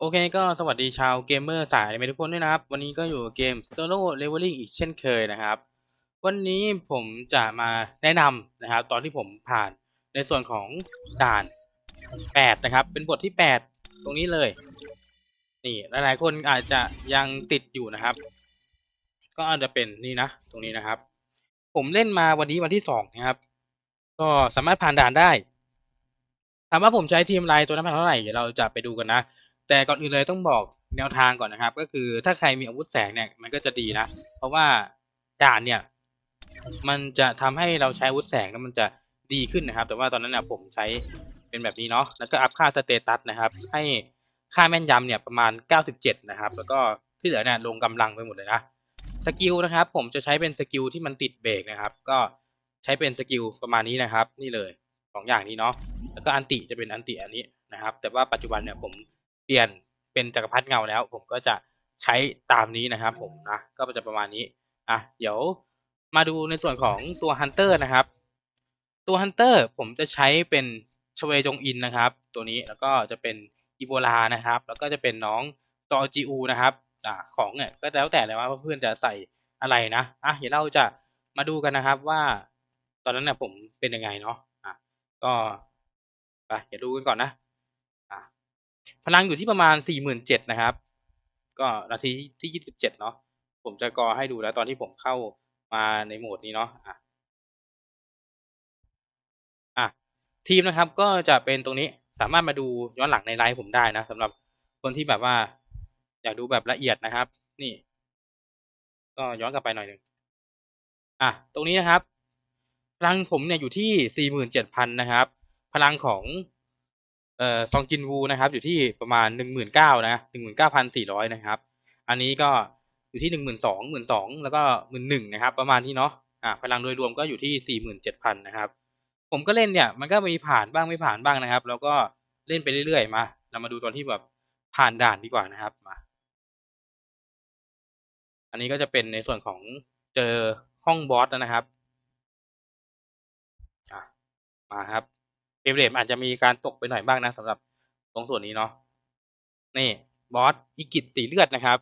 โอเคก็สวัสดีชาวเกมเมอร์สายอนิเมทุกคนด้วยนะครับ วันนี้ก็อยู่เกม Solo Leveling อีกเช่นเคยนะครับ วันนี้ผมจะมาแนะนำนะครับ ตอนที่ผมผ่านในส่วนของด่าน 8 นะครับ เป็นบทที่ 8 ตรงนี้เลย นี่หลายๆคนอาจจะยังติดอยู่นะครับ ก็อาจจะเป็นนี่นะ ตรงนี้นะครับ ผมเล่นมาวันนี้วันที่สองนะครับ ก็สามารถผ่านด่านได้ถามว่าผมใช้ทีมไลน์ตัวนั้นเท่าไหร่เดี๋ยวเราจะไปดูกันนะ แต่ก่อนอื่นเลยต้องบอกแนวทางก่อนนะครับ ก็คือถ้าใครมีอาวุธแสงเนี่ยมันก็จะดีนะ เพราะว่าด่านเนี่ย มันจะทำให้เราใช้อาวุธแสงแล้วมันจะดีขึ้นนะครับ แต่ว่าตอนนั้นเนี่ยผมใช้เป็นแบบนี้เนาะแล้วก็อัพค่าสเตตัสนะครับ ให้ค่าแม่นยำเนี่ยประมาณ 97 นะครับ แล้วก็ที่เหลือเนี่ยลงกำลังไปหมดเลยนะสกิลนะครับ ผมจะใช้เป็นสกิลที่มันติดเบรกนะครับ ก็ใช้เป็นสกิลประมาณนี้นะครับ นี่เลยสองอย่างนี้เนาะแล้วก็อันติจะเป็นอันติอันนี้นะครับ แต่ว่าปัจจุบันเนี่ยผม เปลี่ยนเป็นจักรพรรดิเงาแล้ว ผมก็จะใช้ตามนี้นะครับ ผมนะก็จะประมาณนี้อะเดี๋ยวมาดูในส่วนของตัวฮันเตอร์นะครับ ตัวฮันเตอร์ผมจะใช้เป็นชเวจงอินนะครับ ตัวนี้แล้วก็จะเป็นอีโบลานะครับ แล้วก็จะเป็นน้องตอจีอูนะครับอ่าของเนี่ยก็แล้วแต่เลยว่าเพื่อนจะใส่อะไรนะอะเดี๋ยวเราจะมาดูกันนะครับว่า ตอนนั้นเนี่ยผมเป็นยังไงเนาะอะก็ไปเดี๋ยวดูกันก่อนนะอะ พลังอยู่ที่ประมาณสี่หมื่นเจ็ดนะครับ ก็นาทีที่ยี่สิบเจ็ดเนาะผมจะกอให้ดูแล้วตอนที่ผมเข้ามาในโหมดนี้เนาะอะอะทีมนะครับก็จะเป็นตรงนี้สามารถมาดูย้อนหลังในไลฟ์ผมได้นะสำหรับคนที่แบบว่า อยากดูแบบละเอียดนะครับ นี่ ก็ย้อนกลับไปหน่อยหนึ่งอะตรงนี้นะครับ พลังผมเนี่ยอยู่ที่สี่หมื่นเจ็ดพันนะครับ พลังของ เอ่อซองจินวูนะครับ อยู่ที่ประมาณหนึ่งหมื่นเก้านะหนึ่งหมื่นเก้าพันสี่ร้อยนะครับ อันนี้ก็อยู่ที่หนึ่งหมื่นสองหมื่นสองแล้วก็หมื่นหนึ่งนะครับ ประมาณนี้เนาะอ่าพลังโดยรวมก็อยู่ที่สี่หมื่นเจ็ดพันนะครับ ผมก็เล่นเนี่ยมันก็มีผ่านบ้างไม่ผ่านบ้างนะครับ แล้วก็เล่นไปเรื่อยๆมา เรามาดูตอนที่แบบผ่านด่านดีกว่านะครับมา อันนี้ก็จะเป็นในส่วนของเจอห้องบอสนะครับมาครับ เฟรมเรทอาจจะมีการตกไปหน่อยบ้างนะสำหรับตรงส่วนนี้เนาะนี่บอสอีกิตสีเลือดนะครับ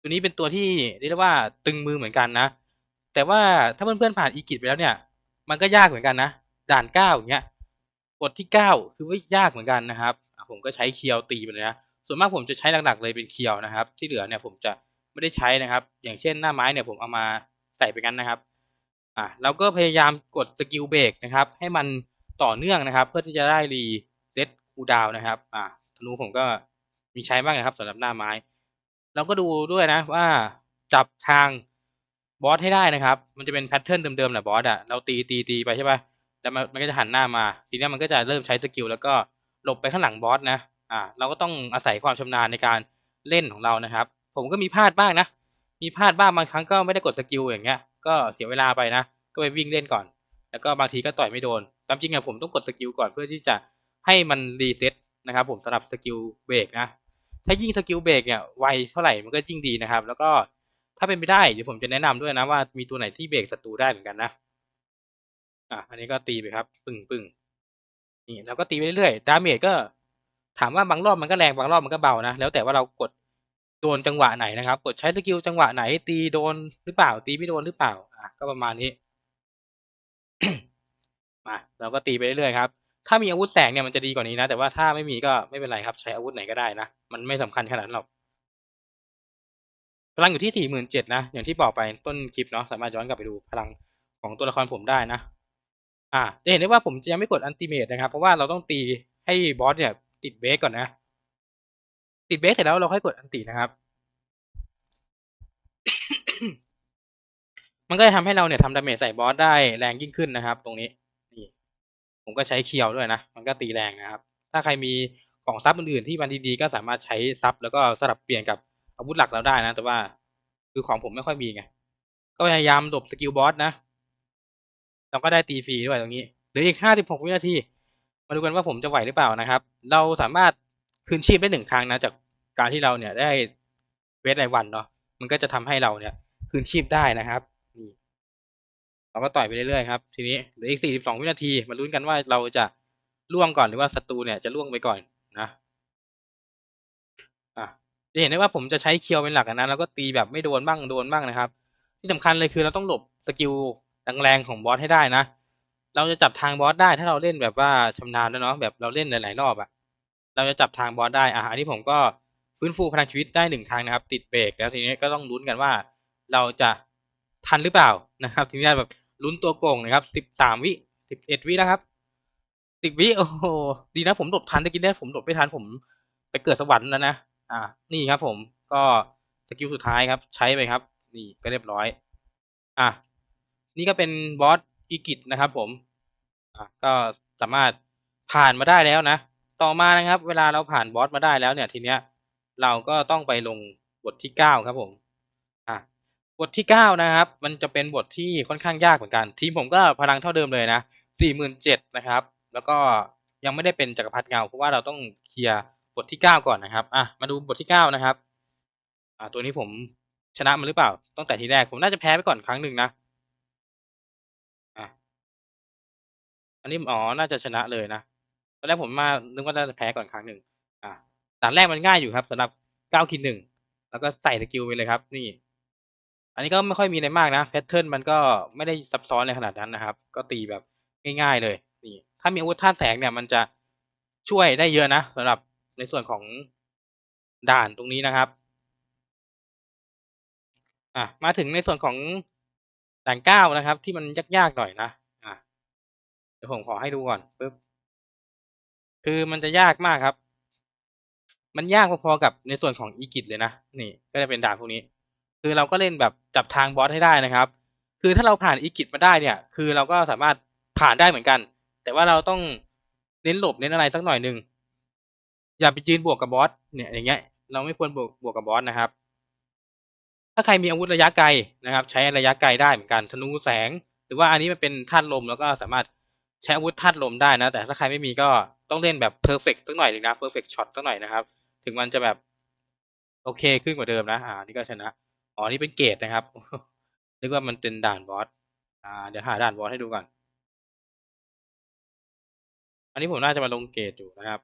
ตัวนี้เป็นตัวที่เรียกว่าตึงมือเหมือนกันนะ แต่ว่าถ้าเพื่อนๆผ่านอีกิตไปแล้วเนี่ย มันก็ยากเหมือนกันนะด่านเก้าอย่างเงี้ยกดที่เก้าคือว่ายากเหมือนกันนะครับ ผมก็ใช้เคียวตีไปเลยนะส่วนมากผมจะใช้หลักๆเลยเป็นเคียวนะครับ ที่เหลือเนี่ยผมจะไม่ได้ใช้นะครับ อย่างเช่นหน้าไม้เนี่ยผมเอามาใส่ไปกันนะครับอะเราก็พยายามกดสกิลเบรกนะครับ ให้มัน ต่อเนื่องนะครับ เพื่อที่จะได้รีเซ็ตคูดาวนะครับอะธนูผมก็มีใช้บ้างนะครับสำหรับหน้าไม้ เราก็ดูด้วยนะว่าจับทางบอสให้ได้นะครับ มันจะเป็นแพทเทิร์นเดิมๆแหละบอสอะเราตีตีตีไปใช่ป่ะแล้วมันมันก็จะหันหน้ามา ทีนี้มันก็จะเริ่มใช้สกิลแล้วก็หลบไปข้างหลังบอสนะอ่าเราก็ต้องอาศัยความชำนาญในการเล่นของเรานะครับ ผมก็มีพลาดบ้างนะ มีพลาดบ้างบางครั้งก็ไม่ได้กดสกิลอย่างเงี้ย ก็เสียเวลาไปนะ ก็ไปวิ่งเล่นก่อน แล้วก็บางทีก็ต่อยไม่โดน ตามจริงอะผมต้องกดสกิลก่อนเพื่อที่จะให้มันรีเซ็ตนะครับผมสำหรับสกิลเบรกนะถ้ายิ่งสกิลเบรกเนี่ยไวเท่าไหร่มันก็ยิ่งดีนะครับ แล้วก็ถ้าเป็นไปได้เดี๋ยวผมจะแนะนำด้วยนะว่ามีตัวไหนที่เบรกศัตรูได้เหมือนกันนะอะอันนี้ก็ตีไปครับ ปึ้งปึ้งนี่เราก็ตีไปเรื่อยๆดาเมจก็ ถามว่าบางรอบมันก็แรงบางรอบมันก็เบานะแล้วแต่ว่าเรากดโดนจังหวะไหนนะครับ กดใช้สกิลจังหวะไหนตีโดนหรือเปล่า ตีไม่โดนหรือเปล่าอะก็ประมาณนี้ มาเราก็ตีไปเรื่อยๆครับถ้ามีอาวุธแสงเนี่ยมันจะดีกว่านี้นะ แต่ว่าถ้าไม่มีก็ไม่เป็นไรครับ ใช้อาวุธไหนก็ได้นะ มันไม่สำคัญขนาดนั้นหรอกพลังอยู่ที่สี่หมื่นเจ็ดนะ อย่างที่บอกไปต้นคลิปเนาะสามารถย้อนกลับไปดูพลังของตัวละครผมได้นะ อ่าจะเห็นได้ว่าผมจะยังไม่กดอันติเมตนะครับ เพราะว่าเราต้องตีให้บอสเนี่ย ติดเบสก่อนนะ ติดเบสเสร็จแล้วเราค่อยกดอันตินะครับ มันก็จะทำให้เราเนี่ยทำดาเมจใส่บอสได้แรงยิ่งขึ้นนะครับ ตรงนี้ ผมก็ใช้เคียวด้วยนะ มันก็ตีแรงนะครับ ถ้าใครมีของซับอื่นๆที่มันดีๆก็สามารถใช้ซับแล้วก็สลับเปลี่ยนกับอาวุธหลักเราได้นะ แต่ว่าคือของผมไม่ค่อยมีไง ก็พยายามหลบสกิลบอสนะ เราก็ได้ตีฟรีด้วยตรงนี้เหลืออีกห้าสิบหกวินาที มาดูกันว่าผมจะไหวหรือเปล่านะครับ เราสามารถคืนชีพได้หนึ่งครั้งนะจากการที่เราเนี่ยได้เวทรายวันเนาะ มันก็จะทำให้เราเนี่ยคืนชีพได้นะครับ เราก็ต่อยไปเรื่อยๆครับทีนี้เหลืออีกสี่สิบสองวินาทีมาลุ้นกันว่าเราจะล่วงก่อนหรือว่าศัตรูเนี่ยจะล่วงไปก่อนนะอะจะเห็นได้ว่าผมจะใช้เคียวเป็นหลักนะแล้วก็ตีแบบไม่โดนบ้างโดนบ้างนะครับ ที่สำคัญเลยคือเราต้องหลบสกิลแรงๆของบอสให้ได้นะ เราจะจับทางบอสได้ถ้าเราเล่นแบบว่าชำนาญด้วเนาะแบบเราเล่นหลายๆรอบอะเราจะจับทางบอสได้อะอันนี้ผมก็ฟื้นฟูพลังชีวิตได้หนึ่งครั้งนะครับ ติดเบรกแล้วทีนี้ก็ต้องลุ้นกันว่า เราจะทันหรือเปล่านะครับทีนี้แบบ ลุ้นตัวโกงนะครับสิบสามวิสิบเอ็ดวินะครับสิบวิโอ้โหดีนะผมหลบทันตะกี้เนี่ยผมหลบไม่ทันผมไปเกิดสวรรค์แล้วนะอ่า นี่ครับผมก็สกิลสุดท้ายครับ ใช้ไปครับ นี่ก็เรียบร้อย อะนี่ก็เป็นบอสอีกิตนะครับ ผม อะก็สามารถผ่านมาได้แล้วนะต่อมานะครับ เวลาเราผ่านบอสมาได้แล้วเนี่ย ทีเนี้ย เราก็ต้องไปลงบทที่เก้าครับผม บทที่เก้านะครับ มันจะเป็นบทที่ค่อนข้างยากเหมือนกัน ทีมผมก็พลังเท่าเดิมเลยนะสี่หมื่นเจ็ดนะครับ แล้วก็ยังไม่ได้เป็นจักรพรรดิเงา เพราะว่าเราต้องเคลียร์บทที่เก้าก่อนนะครับ อะ มาดูบทที่เก้านะครับ อ่า ตัวนี้ผมชนะมันหรือเปล่า ตั้งแต่ทีแรก ผมน่าจะแพ้ไปก่อนครั้งหนึ่งนะ อะ อันนี้อ๋อ น่าจะชนะเลยนะ ตอนแรกผมมา นึกว่าน่าจะแพ้ก่อนครั้งหนึ่ง อะด่านแรกมันง่ายอยู่ครับสำหรับเก้าคิดหนึ่ง แล้วก็ใส่สกิลไปเลยครับ นี่ อันนี้ก็ไม่ค่อยมีอะไรมากนะแพทเทิร์นมันก็ไม่ได้ซับซ้อนในขนาดนั้นนะครับ ก็ตีแบบง่ายๆเลยนี่ถ้ามีอาวุธธาตุแสงเนี่ยมันจะช่วยได้เยอะนะสำหรับในส่วนของด่านตรงนี้นะครับอะมาถึงในส่วนของด่านเก้านะครับ ที่มันยากๆหน่อยนะอะเดี๋ยวผมขอให้ดูก่อนปึ๊บคือมันจะยากมากครับ มันยากพอๆกับในส่วนของอีกิตเลยนะนี่ ก็จะเป็นด่านพวกนี้ คือเราก็เล่นแบบจับทางบอสให้ได้นะครับ คือถ้าเราผ่านอีกิตมาได้เนี่ย คือเราก็สามารถผ่านได้เหมือนกัน แต่ว่าเราต้องเน้นหลบเน้นอะไรสักหน่อยหนึ่งอย่าไปยืนบวกกับบอสเนี่ยอย่างเงี้ย เราไม่ควรบวกบวกกับบอสนะครับ ถ้าใครมีอาวุธระยะไกลนะครับ ใช้ระยะไกลได้เหมือนกันธนูแสง หรือว่าอันนี้มันเป็นธาตุลมแล้วก็สามารถใช้อาวุธธาตุลมได้นะ แต่ถ้าใครไม่มีก็ต้องเล่นแบบเพอร์เฟกสักหน่อยหนึ่งนะเพอร์เฟกช็อตสักหน่อยนะครับ ถึงมันจะแบบ โอเคขึ้นกว่าเดิมนะอ่านี่ก็ชนะ อ๋อนี่เป็นเกรดนะครับนึกว่ามันเป็นด่านบอสอ่าเดี๋ยวหาด่านบอสให้ดูก่อน อันนี้ผมน่าจะมาลงเกรดอยู่นะครับ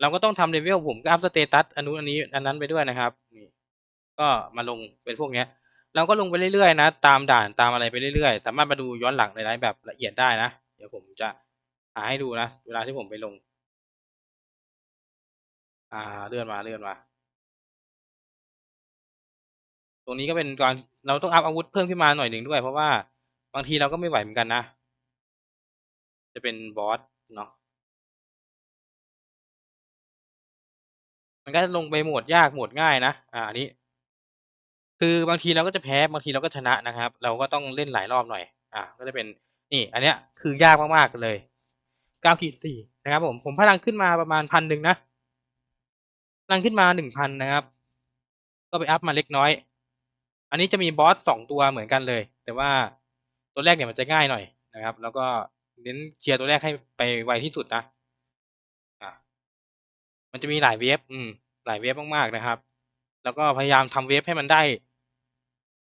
เราก็ต้องทำเลเวลผมก็อัพสเตตัสอันนู้นอันนี้อันนั้นไปด้วยนะครับนี่ก็มาลงเป็นพวกเนี้ย เราก็ลงไปเรื่อยๆนะ ตามด่านตามอะไรไปเรื่อยๆ สามารถมาดูย้อนหลังในไลฟ์แบบละเอียดได้นะ เดี๋ยวผมจะหาให้ดูนะ เวลาที่ผมไปลง อ่าเลื่อนมาเลื่อนมา รงนี้ก็เป็นการเราต้องอัพอาวุธเพิ่มขึ้นมาหน่อยหนึ่งด้วย เพราะว่าบางทีเราก็ไม่ไหวเหมือนกันนะ จะเป็นบอสเนาะมันก็จะลงไปโหมดยากโหมดง่ายนะ อ่าอันนี้ คือบางทีเราก็จะแพ้บางทีเราก็ชนะนะครับ เราก็ต้องเล่นหลายรอบหน่อย อ่า ก็จะเป็นนี่ อันเนี้ยคือยากมากๆเลยเก้าขีดสี่นะครับผม ผมพลังขึ้นมาประมาณพันหนึ่งนะพลังขึ้นมาหนึ่งพันนะครับ ก็ไปอัพมาเล็กน้อย อันนี้จะมีบอสสองตัวเหมือนกันเลย แต่ว่าตัวแรกเนี่ยมันจะง่ายหน่อยนะครับ แล้วก็เน้นเคลียร์ตัวแรกให้ไปไวที่สุดนะอะมันจะมีหลายเวฟอืม หลายเวฟมากๆนะครับ แล้วก็พยายามทำเวฟให้มันได้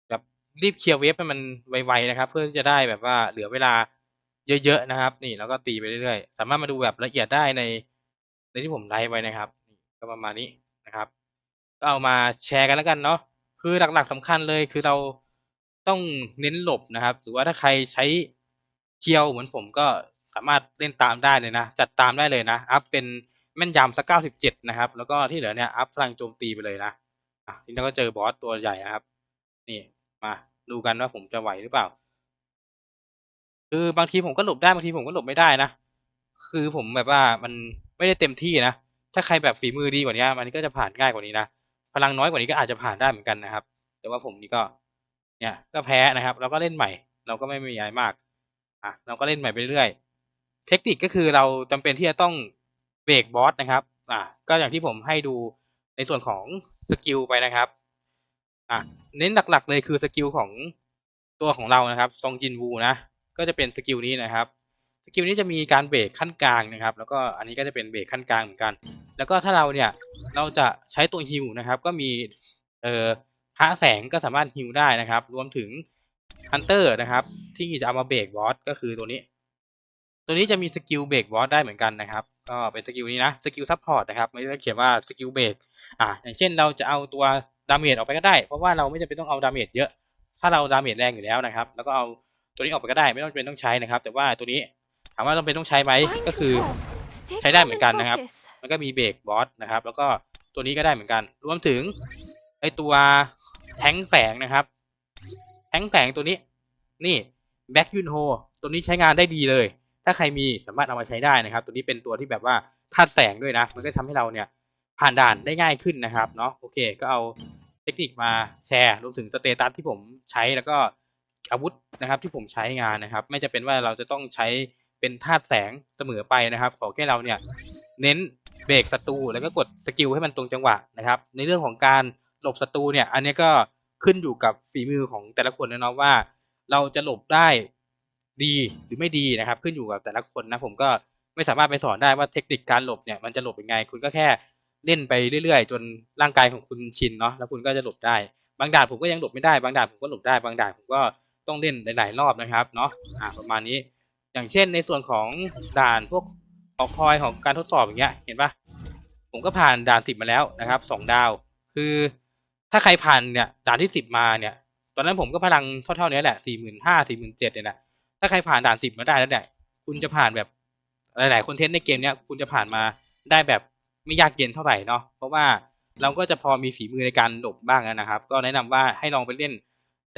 แบบรีบเคลียร์เวฟให้มันไวๆนะครับ เพื่อที่จะได้แบบว่าเหลือเวลาเยอะๆนะครับ นี่แล้วก็ตีไปเรื่อยๆ สามารถมาดูแบบละเอียดได้ในในที่ผมไลฟ์ไว้นะครับ ก็ประมาณนี้นะครับ ก็เอามาแชร์กันแล้วกันเนาะ คือหลักๆสำคัญเลยคือเราต้องเน้นหลบนะครับ หรือว่าถ้าใครใช้เคียวเหมือนผมก็สามารถเล่นตามได้เลยนะ จัดตามได้เลยนะ อัพเป็นแม่นยำสักเก้าสิบเจ็ดนะครับ แล้วก็ที่เหลือเนี่ยอัพพลังโจมตีไปเลยนะอะทีนี้ก็เจอบอสตัวใหญ่นะครับ นี่มาดูกันว่าผมจะไหวหรือเปล่า คือบางทีผมก็หลบได้บางทีผมก็หลบไม่ได้นะคือผมแบบว่ามันไม่ได้เต็มที่นะถ้าใครแบบฝีมือดีกว่านี้มันก็จะผ่านง่ายกว่านี้นะ พลังน้อยกว่านี้ก็อาจจะผ่านได้เหมือนกันนะครับ แต่ว่าผมนี่ก็เนี่ยก็แพ้นะครับ เราก็เล่นใหม่ เราก็ไม่มีอะไรมากอะเราก็เล่นใหม่ไปเรื่อยเทคนิคก็คือเราจำเป็นที่จะต้องเบรกบอสนะครับอะก็อย่างที่ผมให้ดูในส่วนของสกิลไปนะครับอะเน้นหลักๆเลยคือสกิลของตัวของเรานะครับซองจินวูนะก็จะเป็นสกิลนี้นะครับ สกิลนี้จะมีการเบรกขั้นกลางนะครับ แล้วก็อันนี้ก็จะเป็นเบรกขั้นกลางเหมือนกัน แล้วก็ถ้าเราเนี่ยเราจะใช้ตัวฮิวนะครับ ก็มีเอ่อพระแสงก็สามารถฮิวได้นะครับ รวมถึงฮันเตอร์นะครับ ที่จะเอามาเบรกบอสก็คือตัวนี้ ตัวนี้จะมีสกิลเบรกบอสได้เหมือนกันนะครับ ก็เป็นสกิลนี้นะสกิลซัพพอร์ตนะครับไม่ได้เขียนว่าสกิลเบรกอ่าอย่างเช่นเราจะเอาตัวดาเมจออกไปก็ได้ เพราะว่าเราไม่จำเป็นต้องเอาดาเมจเยอะ ถ้าเราดาเมจแรงอยู่แล้วนะครับ แล้วก็เอาตัวนี้ออกไปก็ได้ ไม่ต้องเป็นต้องใช้นะครับ แต่ว่าตัวนี้ามว่าต้องเป็นต้องใช้ไหมก็คือใช้ได้เหมือนกันนะครับ มันก็มีเบรกบอสนะครับ แล้วก็ตัวนี้ก็ได้เหมือนกัน รวมถึงไอตัวแทงแสงนะครับ แทงแสงตัวนี้ นี่แบ็กยูนโฮตัวนี้ใช้งานได้ดีเลย ถ้าใครมีสามารถเอามาใช้ได้นะครับ ตัวนี้เป็นตัวที่แบบว่าธาตุแสงด้วยนะ มันก็ทำให้เราเนี่ยผ่านด่านได้ง่ายขึ้นนะครับเนาะโอเค ก็เอาเทคนิคมาแชร์ รวมถึงสเตตัสที่ผมใช้แล้วก็อาวุธนะครับที่ผมใช้งานนะครับ ไม่จะเป็นว่าเราจะต้องใช้ เป็นธาตุแสงเสมอไปนะครับ ขอแค่เราเนี่ยเน้นเบรกศัตรูแล้วก็กดสกิลให้มันตรงจังหวะนะครับ ในเรื่องของการหลบศัตรูเนี่ย อันนี้ก็ขึ้นอยู่กับฝีมือของแต่ละคนนะเนาะว่า เราจะหลบได้ดีหรือไม่ดีนะครับ ขึ้นอยู่กับแต่ละคนนะผมก็ไม่สามารถไปสอนได้ว่าเทคนิคการหลบเนี่ยมันจะหลบยังไง คุณก็แค่เล่นไปเรื่อยๆ จนร่างกายของคุณชินเนาะแล้วคุณก็จะหลบได้ บางด่านผมก็ยังหลบไม่ได้ บางด่านผมก็หลบได้ บางด่านผมก็ต้องเล่นหลายๆรอบนะครับเนาะอ่าประมาณนี้ อย่างเช่นในส่วนของด่านพวกออกคอยของการทดสอบอย่างเงี้ย เห็นปะผมก็ผ่านด่านสิบมาแล้วนะครับสองดาว คือถ้าใครผ่านเนี่ยด่านที่สิบมาเนี่ย ตอนนั้นผมก็พลังเท่าๆนี้แหละสี่หมื่นห้าสี่หมื่นเจ็ดเนี่ยนะถ้าใครผ่านด่านสิบมาได้แล้วเนี่ยคุณจะผ่านแบบหลาย ๆ คอนเทนต์ในเกมเนี้ยคุณจะผ่านมาได้แบบไม่ยากเย็นเท่าไหร่เนาะเพราะว่าเราก็จะพอมีฝีมือในการหลบบ้างนะครับ ก็แนะนำว่าให้ลองไปเล่น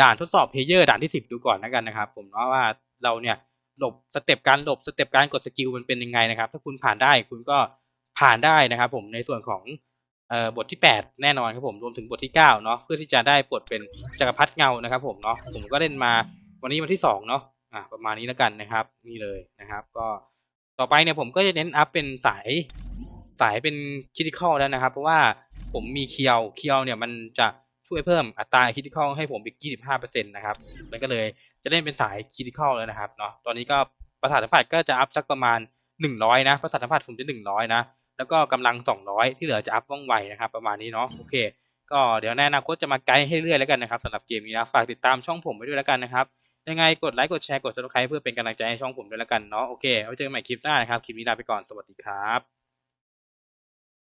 ด่านทดสอบเพลเยอร์ด่านที่สิบดูก่อนแล้วกันนะครับ ผมเนาะว่าเราเนี่ย หลบสเต็ปการหลบสเต็ปการกดสกิลมันเป็นยังไงนะครับ ถ้าคุณผ่านได้คุณก็ผ่านได้นะครับ ผมในส่วนของออบทที่ 8 แน่นอนครับผมรวมถึงบทที่9เนาะเพื่อที่จะได้ปลดเป็นจักรพรรดิเงานะครับผมเนาะผมก็เล่นมาวันนี้วันที่2เนาะอะประมาณนี้แล้วกันนะครับ นี่เลยนะครับ ก็ต่อไปเนี่ยผมก็จะเน้นอัพเป็นสายสายเป็นคิดิคอลแล้วนะครับ เพราะว่าผมมีเคียวเคียวเนี่ยมันจะช่วยเพิ่มอัตราคิดิคอลให้ผมอีก25%นะครับมันก็เลย จะเล่นเป็นสายคิดิคอลแล้วนะครับเนาะตอนนี้ก็ประสาทสัมผัสก็จะอัพสักประมาณ 100 นะ ประสาทสัมผัสผมจะ 100 นะ แล้วก็กำลัง 200 ที่เหลือจะอัพว่องไวนะครับ ประมาณนี้เนาะโอเค ก็เดี๋ยวในอนาคตจะมาไกด์ให้เรื่อยแล้วกันนะครับสำหรับเกมนี้นะฝากติดตามช่องผมไว้ด้วยแล้วกันนะครับยังไงกดไลค์กดแชร์กด subscribe เพื่อเป็นกำลังใจให้ช่องผมด้วยแล้วกันเนาะโอเคไว้เจอกันใหม่คลิปหน้านะครับคลิปนี้ลาไปก่อนสวัสดีครับ